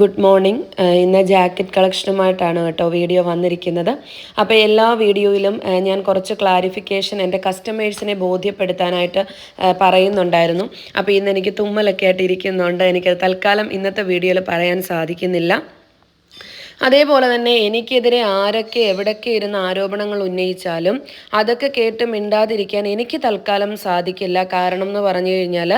Good morning. ഇന്ന് jacket കളക്ഷനുമായിട്ടാണ് കേട്ടോ വീഡിയോ വന്നിരിക്കുന്നത്. അപ്പോൾ എല്ലാ വീഡിയോയിലും ഞാൻ കുറച്ച് ക്ലാരിഫിക്കേഷൻ എന്റെ കസ്റ്റമേഴ്സിനെ ബോധ്യപ്പെടുത്താനായിട്ട് പറയുന്നുണ്ടായിരുന്നു. അപ്പോൾ ഇന്ന് എനിക്ക് തുമ്മലൊക്കെ ആയിട്ട് ഇരിക്കുന്നുണ്ട്. എനിക്ക് തൽക്കാലം ഇന്നത്തെ വീഡിയോയിൽ പറയാൻ സാധിക്കുന്നില്ല. അതേപോലെ തന്നെ എനിക്കെതിരെ ആരൊക്കെ എവിടൊക്കെ ഇരുന്ന് ആരോപണങ്ങൾ ഉന്നയിച്ചാലും അതൊക്കെ കേട്ട് മിണ്ടാതിരിക്കാൻ എനിക്ക് തൽക്കാലം സാധിക്കില്ല. കാരണം എന്ന് പറഞ്ഞു കഴിഞ്ഞാൽ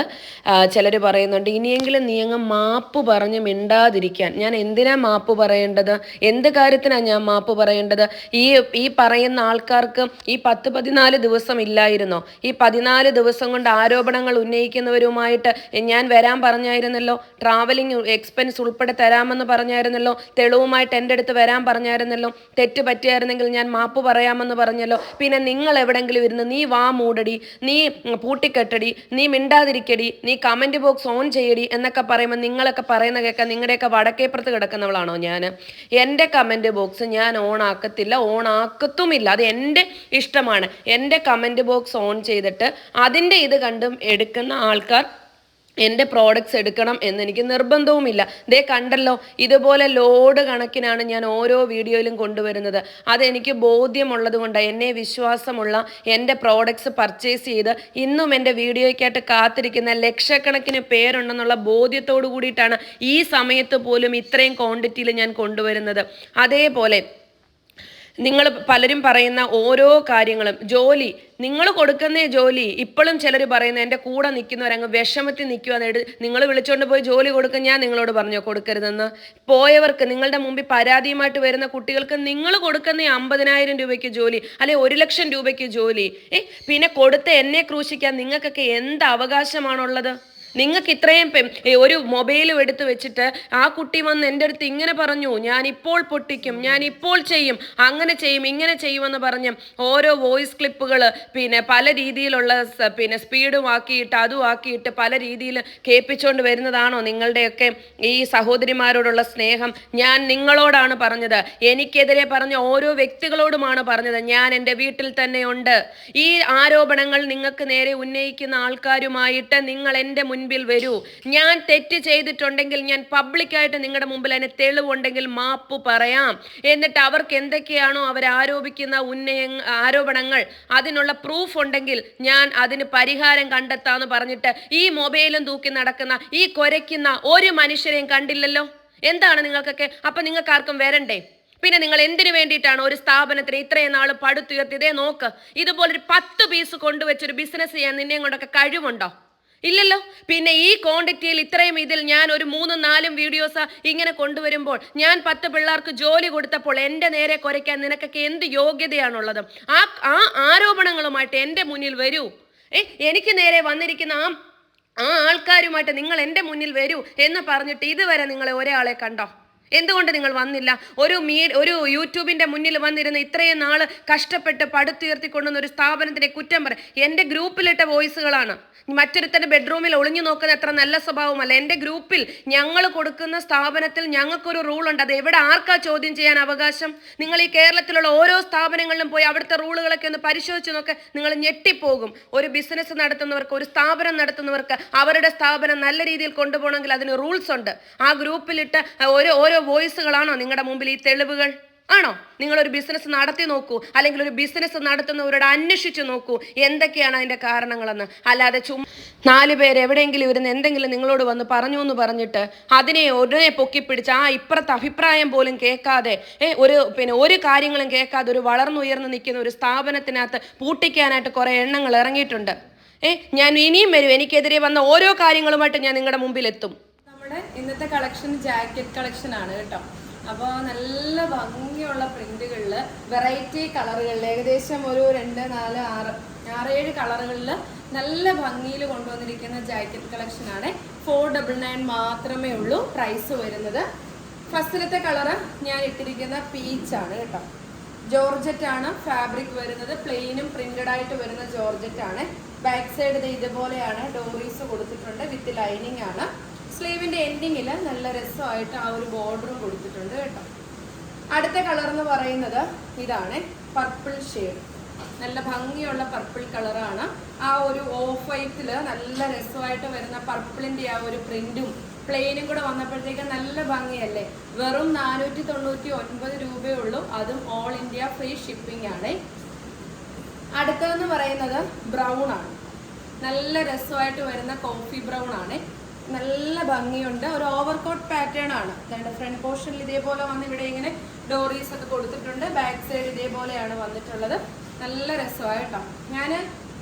ചിലർ പറയുന്നുണ്ട് ഇനിയെങ്കിലും നീ അങ്ങ് മാപ്പ് പറഞ്ഞ് മിണ്ടാതിരിക്കാൻ. ഞാൻ എന്തിനാ മാപ്പ് പറയേണ്ടത്? എന്ത് കാര്യത്തിനാണ് ഞാൻ മാപ്പ് പറയേണ്ടത്? ഈ ഈ പറയുന്ന ആൾക്കാർക്ക് ഈ പത്ത് പതിനാല് ദിവസം ഇല്ലായിരുന്നോ? ഈ പതിനാല് ദിവസം കൊണ്ട് ആരോപണങ്ങൾ ഉന്നയിക്കുന്നവരുമായിട്ട് ഞാൻ വരാൻ പറഞ്ഞായിരുന്നല്ലോ? ട്രാവലിംഗ് എക്സ്പെൻസ് ഉൾപ്പെടെ തരാമെന്ന് പറഞ്ഞായിരുന്നല്ലോ? തെളിവുമായിട്ട് എന്റെ അടുത്ത് വരാൻ പറഞ്ഞായിരുന്നല്ലോ തെറ്റ് പറ്റിയായിരുന്നെങ്കിൽ ഞാൻ മാപ്പ് പറയാമെന്ന് പറഞ്ഞല്ലോ. പിന്നെ നിങ്ങൾ എവിടെങ്കിലും ഇരുന്ന് നീ വാ മൂടടി നീ പൂട്ടിക്കെട്ടടി നീ മിണ്ടാതിരിക്കടി നീ കമന്റ് ബോക്സ് ഓൺ ചെയ്യടി എന്നൊക്കെ പറയുമ്പോൾ നിങ്ങളൊക്കെ പറയുന്ന കേൾക്കാൻ നിങ്ങളുടെയൊക്കെ വടക്കേപ്പുറത്ത് കിടക്കുന്നവളാണോ ഞാൻ? എന്റെ കമന്റ് ബോക്സ് ഞാൻ ഓൺ ആക്കത്തില്ല ഓൺ ആക്കത്തുമില്ല. അത് എന്റെ ഇഷ്ടമാണ്. എന്റെ കമന്റ് ബോക്സ് ഓൺ ചെയ്തിട്ട് അതിന്റെ ഇത് കണ്ടും എടുക്കുന്ന ആൾക്കാർ എന്റെ പ്രോഡക്റ്റ്സ് എടുക്കണം എന്നെനിക്ക് നിർബന്ധവുമില്ല. ദേ കണ്ടല്ലോ ഇതുപോലെ ലോഡ് കണക്കിനാണ് ഞാൻ ഓരോ വീഡിയോയിലും കൊണ്ടുവരുന്നത്. അതെനിക്ക് ബോധ്യമുള്ളത് കൊണ്ട് എന്നെ വിശ്വാസമുള്ള എന്റെ പ്രോഡക്റ്റ്സ് പർച്ചേസ് ചെയ്ത് ഇന്നും എന്റെ വീഡിയോയ്ക്കായിട്ട് കാത്തിരിക്കുന്ന ലക്ഷക്കണക്കിന് പേരുണ്ടെന്നുള്ള ബോധ്യത്തോടു കൂടിയിട്ടാണ് ഈ സമയത്ത് പോലും ഇത്രയും ക്വാണ്ടിറ്റിയിൽ ഞാൻ കൊണ്ടുവരുന്നത്. അതേപോലെ നിങ്ങൾ പലരും പറയുന്ന ഓരോ കാര്യങ്ങളും. ജോലി. നിങ്ങൾ കൊടുക്കുന്ന ജോലി ഇപ്പോഴും ചിലർ പറയുന്നത് എന്റെ കൂടെ നിൽക്കുന്നവരങ്ങ് വിഷമത്തിൽ നിൽക്കുവാന്ന് നിങ്ങൾ വിളിച്ചുകൊണ്ട് പോയി ജോലി കൊടുക്കുക ഞാൻ നിങ്ങളോട് പറഞ്ഞോ കൊടുക്കരുതെന്ന്. പോയവർക്ക് നിങ്ങളുടെ മുമ്പിൽ പരാതിയുമായിട്ട് വരുന്ന കുട്ടികൾക്ക് നിങ്ങൾ കൊടുക്കുന്ന അമ്പതിനായിരം രൂപയ്ക്ക് ജോലി അല്ലെ ഒരു ലക്ഷം രൂപയ്ക്ക് ജോലി ഏ? പിന്നെ കൊടുത്ത് എന്നെ ക്രൂശിക്കാൻ നിങ്ങൾക്കൊക്കെ എന്ത് അവകാശമാണുള്ളത്? നിങ്ങൾക്ക് ഇത്രയും ഒരു മൊബൈലും എടുത്ത് വെച്ചിട്ട് ആ കുട്ടി വന്ന് എന്റെ അടുത്ത് ഇങ്ങനെ പറഞ്ഞു ഞാൻ ഇപ്പോൾ പൊട്ടിക്കും ഞാൻ ഇപ്പോൾ ചെയ്യും അങ്ങനെ ചെയ്യും ഇങ്ങനെ ചെയ്യുമെന്ന് പറഞ്ഞ് ഓരോ വോയിസ് ക്ലിപ്പുകൾ പിന്നെ പല രീതിയിലുള്ള പിന്നെ സ്പീഡും ആക്കിയിട്ട് അതും ആക്കിയിട്ട് പല രീതിയിൽ കേൾപ്പിച്ചുകൊണ്ട് വരുന്നതാണോ നിങ്ങളുടെയൊക്കെ ഈ സഹോദരിമാരോടുള്ള സ്നേഹം? ഞാൻ നിങ്ങളോടാണ് പറഞ്ഞത്. എനിക്കെതിരെ പറഞ്ഞ ഓരോ വ്യക്തികളോടുമാണ് പറഞ്ഞത്. ഞാൻ എന്റെ വീട്ടിൽ തന്നെ ഉണ്ട്. ഈ ആരോപണങ്ങൾ നിങ്ങൾക്ക് നേരെ ഉന്നയിക്കുന്ന ആൾക്കാരുമായിട്ട് നിങ്ങൾ എന്റെ മുൻപിൽ വരൂ. ഞാൻ തെറ്റ് ചെയ്തിട്ടുണ്ടെങ്കിൽ ഞാൻ പബ്ലിക്കായിട്ട് നിങ്ങളുടെ മുമ്പിൽ അതിന് തെളിവുണ്ടെങ്കിൽ മാപ്പ് പറയാം. എന്നിട്ട് അവർക്ക് എന്തൊക്കെയാണോ അവർ ആരോപിക്കുന്ന ഉന്നയ ആരോപണങ്ങൾ അതിനുള്ള പ്രൂഫ് ഉണ്ടെങ്കിൽ ഞാൻ അതിന് പരിഹാരം കണ്ടെത്താന്ന് പറഞ്ഞിട്ട് ഈ മൊബൈലും തൂക്കി നടക്കുന്ന ഈ കൊരയ്ക്കുന്ന ഒരു മനുഷ്യരെയും കണ്ടില്ലല്ലോ? എന്താണ് നിങ്ങൾക്കൊക്കെ? അപ്പൊ നിങ്ങൾക്ക് ആർക്കും വരണ്ടേ? പിന്നെ നിങ്ങൾ എന്തിനു വേണ്ടിയിട്ടാണ് ഒരു സ്ഥാപനത്തിന് ഇത്രയും നാൾ പടുത്തുയർത്തി? ഇതേ നോക്ക്. ഇതുപോലൊരു പത്ത് പീസ് കൊണ്ടുവച്ചൊരു ബിസിനസ് ചെയ്യാൻ നിന്നെയും കൊണ്ടൊക്കെ കഴിവുണ്ടോ? ഇല്ലല്ലോ. പിന്നെ ഈ ക്വാണ്ടിറ്റിയിൽ ഇത്രയും ഇതിൽ ഞാൻ ഒരു മൂന്നും നാലും വീഡിയോസ് ഇങ്ങനെ കൊണ്ടുവരുമ്പോൾ ഞാൻ പത്ത് പിള്ളേർക്ക് ജോലി കൊടുത്തപ്പോൾ എന്റെ നേരെ കുരയ്ക്കാൻ നിനക്കൊക്കെ എന്ത് യോഗ്യതയാണുള്ളത്? ആ ആ ആരോപണങ്ങളുമായിട്ട് എന്റെ മുന്നിൽ വരൂ. ഏ എനിക്ക് നേരെ വന്നിരിക്കുന്ന ആ ആ ആൾക്കാരുമായിട്ട് നിങ്ങൾ എന്റെ മുന്നിൽ വരൂ എന്ന് പറഞ്ഞിട്ട് ഇതുവരെ നിങ്ങളെ ഒരാളെ കണ്ടോ? എന്തുകൊണ്ട് നിങ്ങൾ വന്നില്ല? ഒരു മീ ഒരു യൂട്യൂബിന്റെ മുന്നിൽ വന്നിരുന്ന ഇത്രയും നാൾ കഷ്ടപ്പെട്ട് പടുത്തുയർത്തിക്കൊണ്ടുവന്ന ഒരു സ്ഥാപനത്തിന്റെ കുറ്റം പറ എന്റെ ഗ്രൂപ്പിലിട്ട വോയിസുകളാണ്. മറ്റൊരുത്തന്റെ ബെഡ്റൂമിൽ ഒളിഞ്ഞു നോക്കുന്ന അത്ര നല്ല സ്വഭാവമല്ല. എന്റെ ഗ്രൂപ്പിൽ ഞങ്ങൾ കൊടുക്കുന്ന സ്ഥാപനത്തിൽ ഞങ്ങൾക്കൊരു റൂൾ ഉണ്ട് അത് എവിടെ ആർക്കാ ചോദ്യം ചെയ്യാൻ അവകാശം? നിങ്ങൾ ഈ കേരളത്തിലുള്ള ഓരോ സ്ഥാപനങ്ങളിലും പോയി അവിടുത്തെ റൂളുകളൊക്കെ ഒന്ന് പരിശോധിച്ച് നോക്ക്. നിങ്ങൾ ഞെട്ടിപ്പോകും. ഒരു ബിസിനസ് നടത്തുന്നവർക്ക് ഒരു സ്ഥാപനം നടത്തുന്നവർക്ക് അവരുടെ സ്ഥാപനം നല്ല രീതിയിൽ കൊണ്ടുപോകണമെങ്കിൽ അതിന് റൂൾസ് ഉണ്ട്. ആ ഗ്രൂപ്പിലിട്ട് ഓരോ ഓരോ വോയിസുകളാണോ നിങ്ങളുടെ മുമ്പിൽ ഈ തെളിവുകൾ? ആണോ? നിങ്ങളൊരു ബിസിനസ് നടത്തി നോക്കൂ അല്ലെങ്കിൽ ഒരു ബിസിനസ് നടത്തുന്നവരോട് അന്വേഷിച്ചു നോക്കൂ എന്തൊക്കെയാണ് അതിന്റെ കാരണങ്ങളെന്ന്. അല്ലാതെ ചും നാല് പേര് എവിടെയെങ്കിലും ഇരുന്ന് എന്തെങ്കിലും നിങ്ങളോട് വന്ന് പറഞ്ഞു എന്ന് പറഞ്ഞിട്ട് അതിനെ ഉടനെ പൊക്കിപ്പിടിച്ച് ആ ഇപ്പുറത്തെ അഭിപ്രായം പോലും കേൾക്കാതെ ഏ ഒരു പിന്നെ ഒരു കാര്യങ്ങളും കേൾക്കാതെ ഒരു വളർന്നുയർന്ന് നിൽക്കുന്ന ഒരു സ്ഥാപനത്തിനകത്ത് പൂട്ടിക്കാനായിട്ട് കുറേ എണ്ണങ്ങൾ ഇറങ്ങിയിട്ടുണ്ട്. ഏ ഞാൻ ഇനിയും വരും എനിക്കെതിരെ വന്ന ഓരോ കാര്യങ്ങളുമായിട്ട് ഞാൻ നിങ്ങളുടെ നമ്മുടെ ഇന്നത്തെ കളക്ഷൻ ജാക്കറ്റ് കളക്ഷൻ ആണ് കേട്ടോ. അപ്പോൾ നല്ല ഭംഗിയുള്ള പ്രിന്റുകളിൽ വെറൈറ്റി കളറുകളിൽ ഏകദേശം ഒരു രണ്ട് നാല് ആറ് ആറേഴ് കളറുകളിൽ നല്ല ഭംഗിയിൽ കൊണ്ടുവന്നിരിക്കുന്ന ജാക്കറ്റ് കളക്ഷൻ ആണ്. ഫോർ ഡബിൾ നയൻ മാത്രമേ ഉള്ളൂ പ്രൈസ് വരുന്നത്. ഫസ്റ്റിലത്തെ കളറ് ഞാൻ ഇട്ടിരിക്കുന്ന പീച്ച് ആണ് കേട്ടോ. ജോർജറ്റ് ആണ് ഫാബ്രിക് വരുന്നത്. പ്ലെയിനും പ്രിന്റഡ് ആയിട്ട് വരുന്ന ജോർജറ്റ് ആണ്. ബാക്ക് സൈഡ് ഇതുപോലെയാണ് ഡോറീസ് കൊടുത്തിട്ടുണ്ട്. വിത്ത് ലൈനിങ് ആണ്. സ്ലീവിന്റെ എൻഡിങ്ങിൽ നല്ല രസമായിട്ട് ആ ഒരു ബോർഡറും കൊടുത്തിട്ടുണ്ട് കേട്ടോ. അടുത്ത കളർ എന്ന് പറയുന്നത് ഇതാണ് പർപ്പിൾ ഷെയ്ഡ് നല്ല ഭംഗിയുള്ള പർപ്പിൾ കളറാണ് ആ ഒരു ഓഫ് വൈറ്റിൽ നല്ല രസമായിട്ട് വരുന്ന പർപ്പിളിന്റെ ആ ഒരു പ്രിന്റും പ്ലെയിനും കൂടെ വന്നപ്പോഴത്തേക്ക് നല്ല ഭംഗിയല്ലേ? വെറും നാനൂറ്റി തൊണ്ണൂറ്റി ഒൻപത് രൂപയേ ഉള്ളൂ അതും ഓൾ ഇന്ത്യ ഫ്രീ ഷിപ്പിംഗ് ആണ്. അടുത്തതെന്ന് പറയുന്നത് ബ്രൗൺ ആണ്. നല്ല രസമായിട്ട് വരുന്ന കോഫി ബ്രൗൺ ആണ്. നല്ല ഭംഗിയുണ്ട്. ഒരു ഓവർ കോട്ട് പാറ്റേൺ ആണ് അതായത് ഫ്രണ്ട് പോർഷനിൽ ഇതേപോലെ വന്ന് ഇവിടെ ഇങ്ങനെ ഡോറീസ് ഒക്കെ കൊടുത്തിട്ടുണ്ട്. ബാക്ക് സൈഡ് ഇതേപോലെയാണ് വന്നിട്ടുള്ളത്. നല്ല രസമായിട്ടോ. ഞാൻ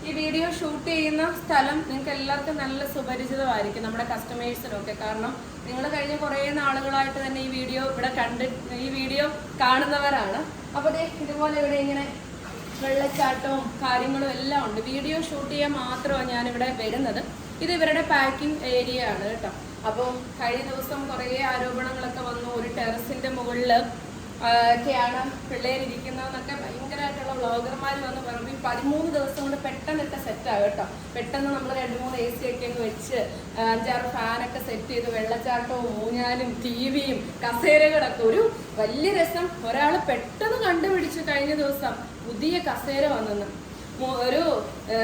ഈ വീഡിയോ ഷൂട്ട് ചെയ്യുന്ന സ്ഥലം നിങ്ങൾക്ക് എല്ലാവർക്കും നല്ല സുപരിചിതമായിരിക്കും. നമ്മുടെ കസ്റ്റമേഴ്സിനൊക്കെ കാരണം നിങ്ങൾ കഴിഞ്ഞ കുറേ നാളുകളായിട്ട് തന്നെ ഈ വീഡിയോ ഇവിടെ കണ്ട് ഈ വീഡിയോ കാണുന്നവരാണ്. അപ്പോൾ ദേ ഇതുപോലെ ഇവിടെ ഇങ്ങനെ വെള്ളച്ചാട്ടവും കാര്യങ്ങളും എല്ലാം ഉണ്ട്. വീഡിയോ ഷൂട്ട് ചെയ്യാൻ മാത്രമാണ് ഞാനിവിടെ വരുന്നത്. ഇത് ഇവരുടെ പാക്കിംഗ് ഏരിയ ആണ് കേട്ടോ. അപ്പം കഴിഞ്ഞ ദിവസം കുറേ ആരോപണങ്ങളൊക്കെ വന്നു. ഒരു ടെറസിന്റെ മുകളിൽ ഒക്കെയാണ് പിള്ളേരിരിക്കുന്നതെന്നൊക്കെ ഭയങ്കരമായിട്ടുള്ള വ്ളോഗർമാർ വന്ന് പറഞ്ഞു. ഈ പതിമൂന്ന് ദിവസം കൊണ്ട് പെട്ടെന്നൊക്കെ സെറ്റാകും കേട്ടോ. പെട്ടെന്ന് നമ്മൾ രണ്ട് മൂന്ന് എ സി ഒക്കെ അങ്ങ് വെച്ച് അഞ്ചാറ് ഫാനൊക്കെ സെറ്റ് ചെയ്ത് വെള്ളച്ചാട്ടവും ഊഞ്ഞാലും ടി വിയും കസേരകളൊക്കെ ഒരു വലിയ രസം. ഒരാൾ പെട്ടെന്ന് കണ്ടുപിടിച്ചു കഴിഞ്ഞ ദിവസം പുതിയ കസേര വന്നെന്ന്. ഒരു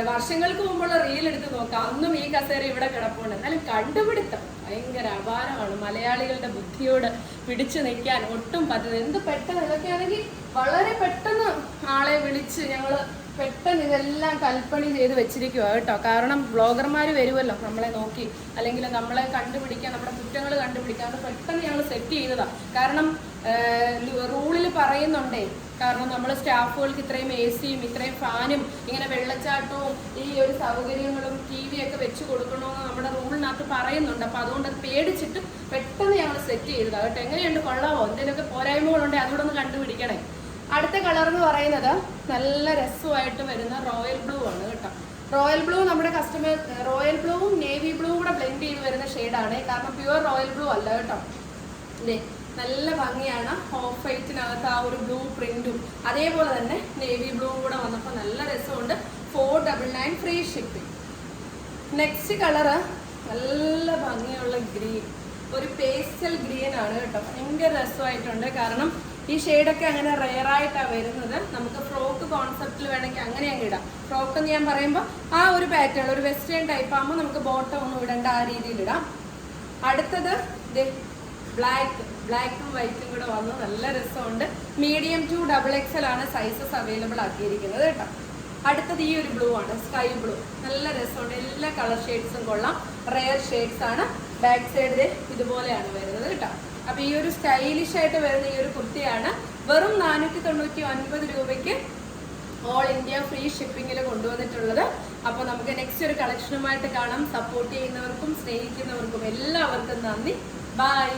വർഷങ്ങൾക്ക് മുമ്പുള്ള റീൽ എടുത്ത് നോക്കാം. അന്നും ഈ കസേര ഇവിടെ കിടപ്പുണ്ട്. എന്നാലും കണ്ടുപിടുത്തം. ഭയങ്കര അപാരമാണ്. മലയാളികളുടെ ബുദ്ധിയോട് പിടിച്ചു നിൽക്കാൻ ഒട്ടും പറ്റുന്നത് എന്ത് പെട്ടെന്ന്? ഇതൊക്കെയാണെങ്കിൽ വളരെ പെട്ടെന്ന് ആളെ വിളിച്ച് ഞങ്ങൾ പെട്ടെന്ന് ഇതെല്ലാം കൽപ്പണി ചെയ്ത് വെച്ചിരിക്കുക കേട്ടോ. കാരണം ബ്ലോഗർമാർ വരുമല്ലോ നമ്മളെ നോക്കി. അല്ലെങ്കിൽ നമ്മളെ കണ്ടുപിടിക്കാൻ നമ്മുടെ കുറ്റങ്ങൾ കണ്ടുപിടിക്കാൻ അത് പെട്ടെന്ന് ഞങ്ങൾ സെറ്റ് ചെയ്തതാണ് കാരണം റൂളിൽ പറയുന്നുണ്ടേ. കാരണം നമ്മൾ സ്റ്റാഫുകൾക്ക് ഇത്രയും എ സിയും ഇത്രയും ഫാനും ഇങ്ങനെ വെള്ളച്ചാട്ടവും ഈ ഒരു സൗകര്യങ്ങളും ടി വി ഒക്കെ വെച്ച് കൊടുക്കണമെന്ന് നമ്മുടെ റൂളിനകത്ത് പറയുന്നുണ്ട്. അപ്പോൾ അതുകൊണ്ട് അത് പേടിച്ചിട്ട് പെട്ടെന്ന് ഞങ്ങൾ സെറ്റ് ചെയ്തതാണ് കേട്ടോ. എങ്ങനെയുണ്ട്? കൊള്ളാമോ എന്തെങ്കിലുമൊക്കെ പോരായ്മകളുണ്ടെങ്കിൽ അതുകൂടെ ഒന്ന് കണ്ടുപിടിക്കണേ. അടുത്ത കളർ എന്ന് പറയുന്നത് നല്ല രസമായിട്ട് വരുന്ന റോയൽ ബ്ലൂ ആണ് കേട്ടോ. റോയൽ ബ്ലൂ നമ്മുടെ കസ്റ്റമർ റോയൽ ബ്ലൂവും നേവി ബ്ലൂവും കൂടെ ബ്ലെൻഡ് ചെയ്ത് വരുന്ന ഷെയ്ഡാണ് കാരണം പ്യുവർ റോയൽ ബ്ലൂ അല്ല കേട്ടോ. ഇല്ലേ നല്ല ഭംഗിയാണ് ഓഫ് വൈറ്റിനകത്ത് ആ ഒരു ബ്ലൂ പ്രിന്റും അതേപോലെ തന്നെ നേവി ബ്ലൂ കൂടെ വന്നപ്പോൾ നല്ല രസമുണ്ട്. Four double nine free shipping next colour നല്ല ഭംഗിയുള്ള ഗ്രീൻ ഒരു പേസ്റ്റൽ ഗ്രീൻ ആണ് കേട്ടോ. ഭയങ്കര രസമായിട്ടുണ്ട്. കാരണം ഈ ഷെയ്ഡൊക്കെ അങ്ങനെ റെയർ ആയിട്ടാണ് വരുന്നത്. നമുക്ക് ഫ്രോക്ക് കോൺസെപ്റ്റിൽ വേണമെങ്കിൽ അങ്ങനെ അങ്ങ് ഇടാം. ഫ്രോക്ക് എന്ന് ഞാൻ പറയുമ്പോൾ ആ ഒരു പാറ്റേൺ ഒരു വെസ്റ്റേൺ ടൈപ്പ് ആകുമ്പോൾ നമുക്ക് ബോട്ടം ഒന്നും ഇടേണ്ട ആ രീതിയിൽ ഇടാം. അടുത്തത് ബ്ലാക്ക് ബ്ലാക്കും വൈറ്റും കൂടെ വന്നു. നല്ല രസമുണ്ട്. മീഡിയം ടു ഡബിൾ എക്സൽ ആണ് സൈസസ് അവൈലബിൾ ആക്കിയിരിക്കുന്നത് കേട്ടോ. അടുത്തത് ഈ ഒരു ബ്ലൂ ആണ് സ്കൈ ബ്ലൂ നല്ല രസമുണ്ട്. എല്ലാ കളർ ഷെയ്ഡ്സും കൊള്ളാം. റെയർ ഷെയ്ഡ്സ് ആണ്. ബാക്ക് സൈഡിൽ ഇതുപോലെയാണ് വരുന്നത് കേട്ടോ. അപ്പൊ ഈ ഒരു സ്റ്റൈലിഷ് ആയിട്ട് വരുന്ന ഈ ഒരു കുർത്തിയാണ്. വെറും നാനൂറ്റി തൊണ്ണൂറ്റി ഒൻപത് രൂപയ്ക്ക് ഓൾ ഇന്ത്യ ഫ്രീ ഷിപ്പിങ്ങിൽ കൊണ്ടുവന്നിട്ടുള്ളത്. അപ്പോൾ നമുക്ക് നെക്സ്റ്റ് ഒരു കളക്ഷനുമായിട്ട് കാണാം. സപ്പോർട്ട് ചെയ്യുന്നവർക്കും സ്നേഹിക്കുന്നവർക്കും എല്ലാവർക്കും നന്ദി. ബൈ